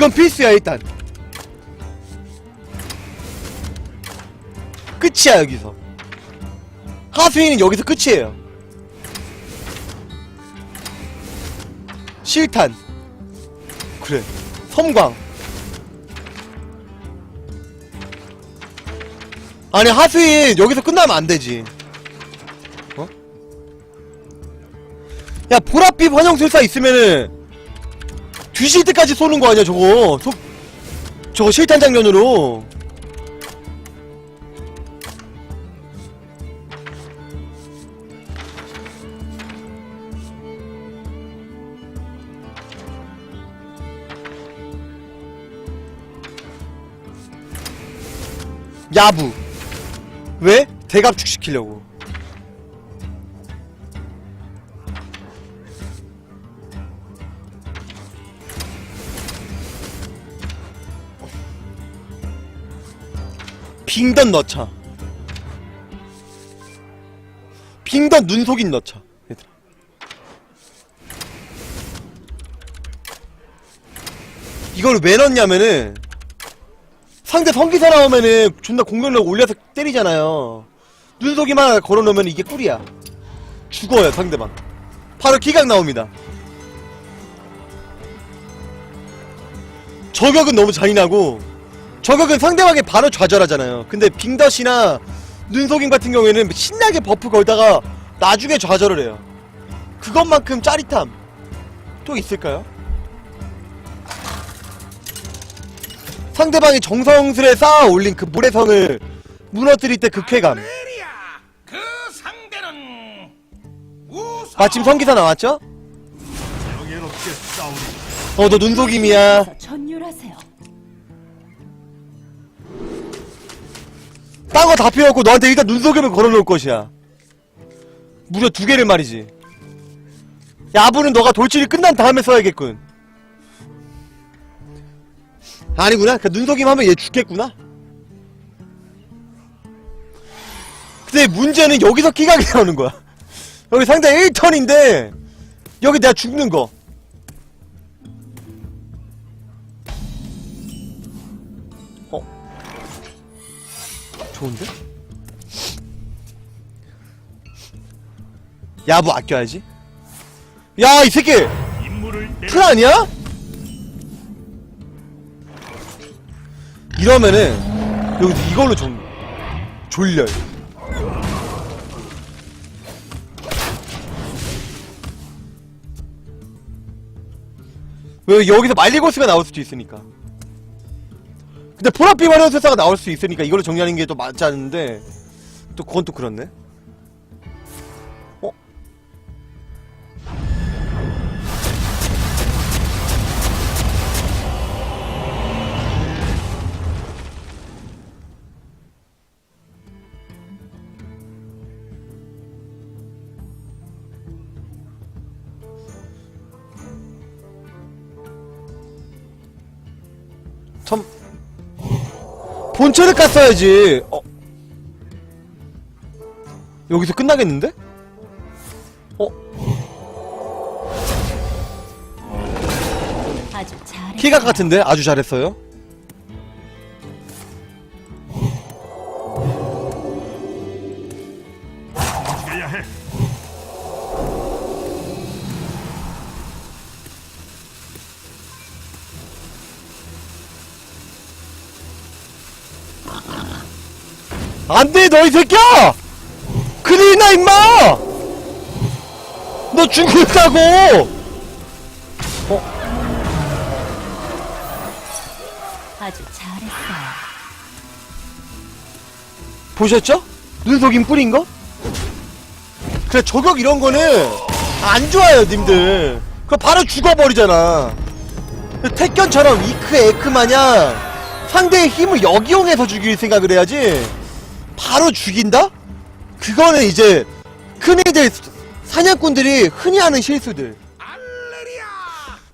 이건 필수야 일단. 끝이야 여기서. 하수인은 여기서 끝이에요. 실탄. 그래. 섬광. 아니 하수인 여기서 끝나면 안 되지. 어? 야 보랏빛 환영술사 있으면은 뒤질 때까지 쏘는 거 아니야 저거? 속 저거 실탄 장면으로. 야부. 왜? 대갑축시키려고 빙던 넣자. 빙던 눈속임 넣자 얘들아. 이걸 왜 넣냐면은 상대 성기사 나오면은 존나 공격력 올려서 때리잖아요. 하나 걸어놓으면 이게 꿀이야. 죽어요 상대방. 바로 기각 나옵니다. 저격은 너무 잔인하고 저격은 상대방이 바로 좌절하잖아요. 근데 빙덧이나 눈속임 같은 경우에는 신나게 버프 걸다가 나중에 좌절을 해요. 그것만큼 짜릿함 또 있을까요? 상대방이 정성스레 쌓아 올린 그 모래성을 무너뜨릴 때 그 쾌감. 그 상대는. 마침 성기사 나왔죠? 어, 너 눈속임이야. 딴 거다 없고 너한테 일단 눈속임을 걸어놓을 것이야. 무려 두 개를 말이지. 야부는 너가 돌출이 끝난 다음에 써야겠군. 아니구나. 그 눈속임 하면 얘 죽겠구나. 근데 문제는 여기서 기각이 나오는 거야. 여기 상대 1턴인데 여기 내가 죽는 거. 좋은데? 야부 아껴야지. 야, 이 새끼! 틀 아니야? 이러면은, 여기서 이걸로 좀, 졸려요. 왜 여기서 말리고스가 나올 수도 있으니까. 근데 보랏빛 마리오세사가 나올 수 있으니까 이걸로 정리하는 게 또 맞지 않는데, 또 그건 또 그렇네. 어? 참 본체를 깠어야지. 어. 여기서 끝나겠는데? 어? 아주 잘해. 키각 같은데? 아주 잘했어요. 해. 안 돼, 너 이 새끼야! 큰일 나, 임마! 너 죽는다고! 아주 잘했어요. 보셨죠? 눈속임 뿌린 거? 그래, 저격 이런 거는 안 좋아요, 님들. 그거 바로 죽어버리잖아. 택견처럼 이크 에크 마냥 상대의 힘을 역이용해서 죽일 생각을 해야지. 바로 죽인다? 그거는 이제 흔히들 사냥꾼들이 흔히 하는 실수들.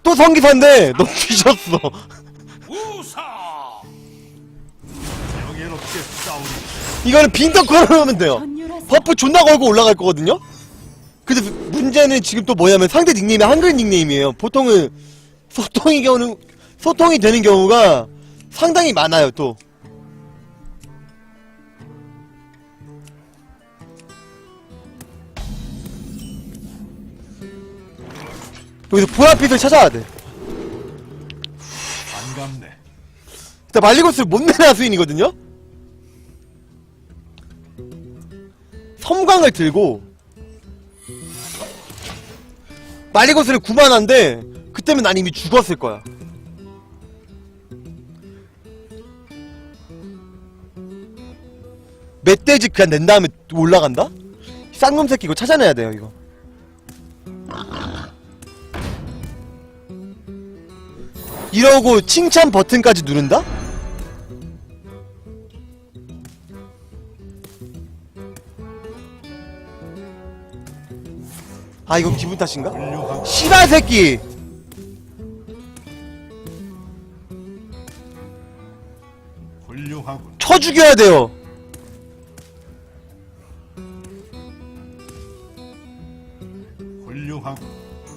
또 성기사인데 너 뒤졌어. 이거는 빙덕 걸어놓으면 돼요. 버프 존나 걸고 올라갈 거거든요? 근데 문제는 지금 또 뭐냐면 상대 닉네임이 한글 닉네임이에요. 보통은 소통의 경우는 소통이 되는 경우가 상당히 많아요 또 여기서 보랏빛을 찾아야 돼 반갑네. 일단 말리고스를 못 내는 하수인이거든요? 섬광을 들고 말리고스를 구만한데 그때면 난 이미 죽었을 거야 멧돼지 그냥 낸 다음에 올라간다? 쌍놈 새끼 이거 찾아내야 돼요 이거 이러고 칭찬 버튼까지 누른다? 아 이거 기분 탓인가? 씨발 새끼. 쳐 죽여야 돼요.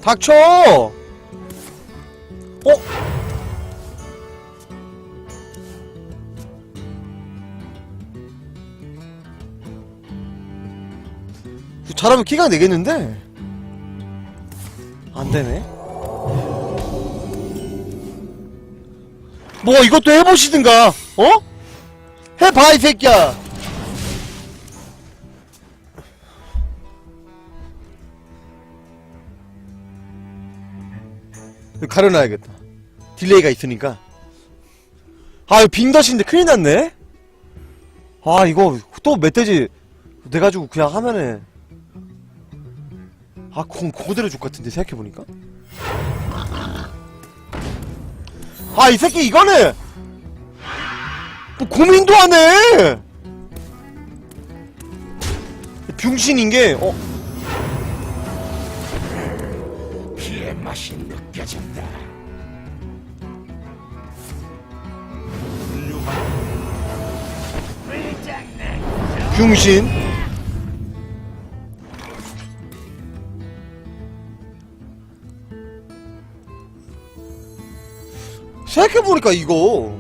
닥쳐 잘하면 키가 내겠는데? 안 되네. 뭐 이것도 해보시든가 어? 해봐 이 새끼야. 가려놔야겠다. 딜레이가 있으니까. 아 이거 빙덧인데 큰일 났네? 아 이거 또 멧돼지 내가지고 그냥 하면은 아 공, 그대로 줄것 같은데 생각해보니까. 아 이 새끼 이거는 뭐 고민도 안해! 병신인게 어. 피의 맛이 느껴진다. 병신 생각해보니까 이거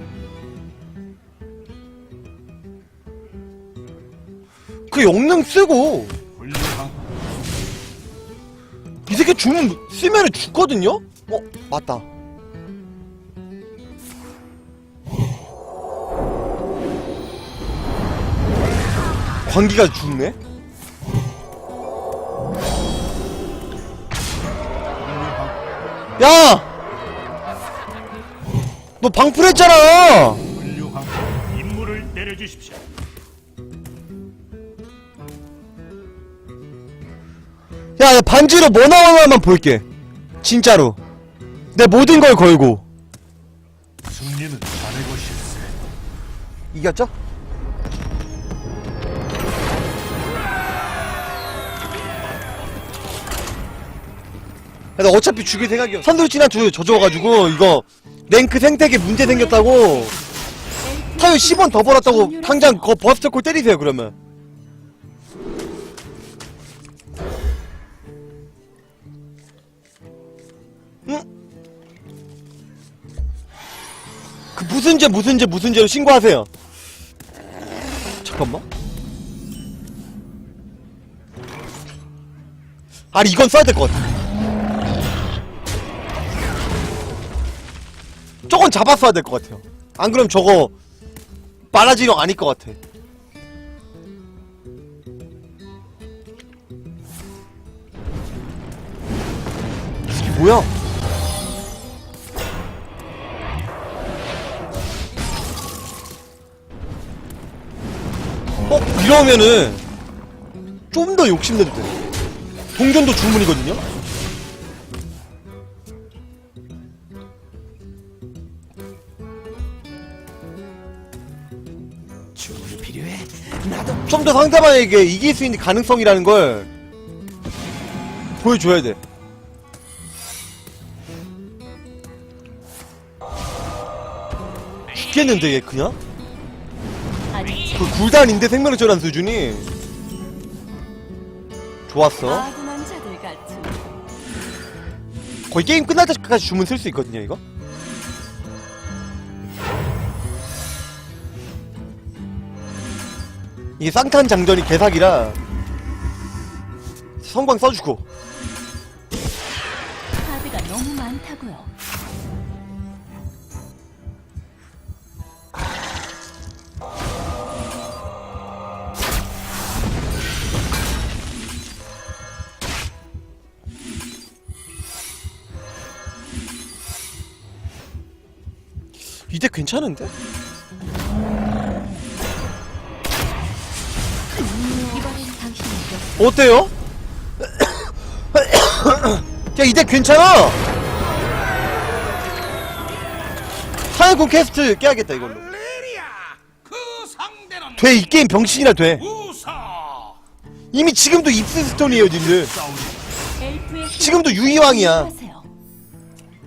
그 영능 쓰고. 이 새끼 주문 쓰면은 죽거든요? 어 맞다 광기가 죽네? 야! 너 방풀했잖아! 임무를 내려주십시오. 야, 야, 반지로 뭐 나오나만 볼게. 진짜로. 내 모든 걸 걸고. 승리는 자네 것일세. 이겼죠? 야, 나 어차피 죽일 생각이야. 선돌진한 두 져줘가지고, 이거, 랭크 생태계 문제 생겼다고, 타요 10원 더 벌었다고, 당장 거 버스터 콜 때리세요, 그러면. 응? 그 무슨 죄, 무슨 죄, 무슨 죄로 신고하세요. 잠깐만. 아니, 이건 써야 될 것 같아. 저건 잡았어야 될 것 같아요. 안 그럼 저거 빨라지령 아닐 것 같아. 이게 뭐야? 어? 이러면은 좀 더 욕심내도 돼. 동전도 주문이거든요? 좀 더 상대방에게 이길 수 있는 가능성이라는 걸 보여줘야 돼. 죽겠는데 얘 그냥? 아직 그 굴단인데 생명을 전한 수준이 좋았어. 아군한 자들 같은 거의 게임 끝날 때까지 주문 쓸 수 있거든요 이거. 이게 쌍탄 장전이 개사기라 성광 써주고 카드가 너무 많다고요. 이대 괜찮은데? 어. 어때요? 야 이대 괜찮아 사회국 퀘스트 깨야겠다 이걸로 그 상대는 돼 이 게임 병신이라 돼 이미 지금도 입스 스톤이에요 님들 지금도 유이왕이야.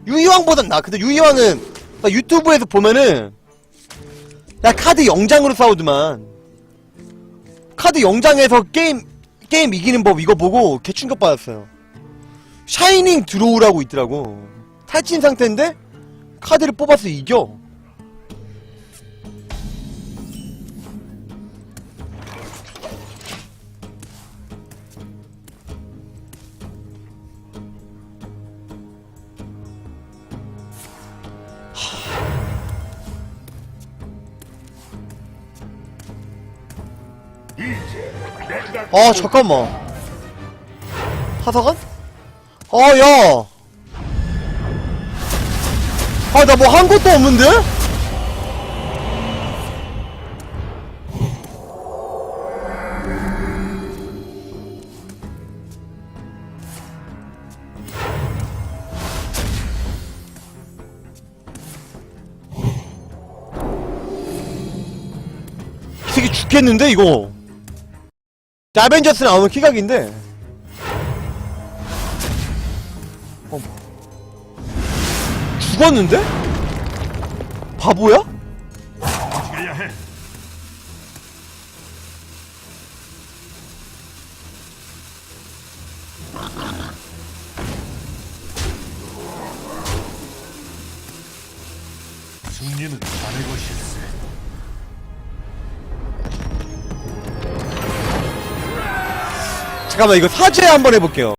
유이왕보단 나 근데 유이왕은 나 유튜브에서 보면은 야 카드 영장으로 싸우더만 카드 영장에서 게임 게임 이기는 법 이거 보고 개 충격 받았어요. 샤이닝 드로우라고 있더라고. 탈진 상태인데 카드를 뽑아서 이겨 아 잠깐만 하사관? 아야 아 나 뭐 한 것도 없는데? 이 새끼 죽겠는데 이거 아벤져스 나오면 키각인데 어. 죽었는데? 바보야? 움직여야 해 잠깐만 이거 사죄 한번 해볼게요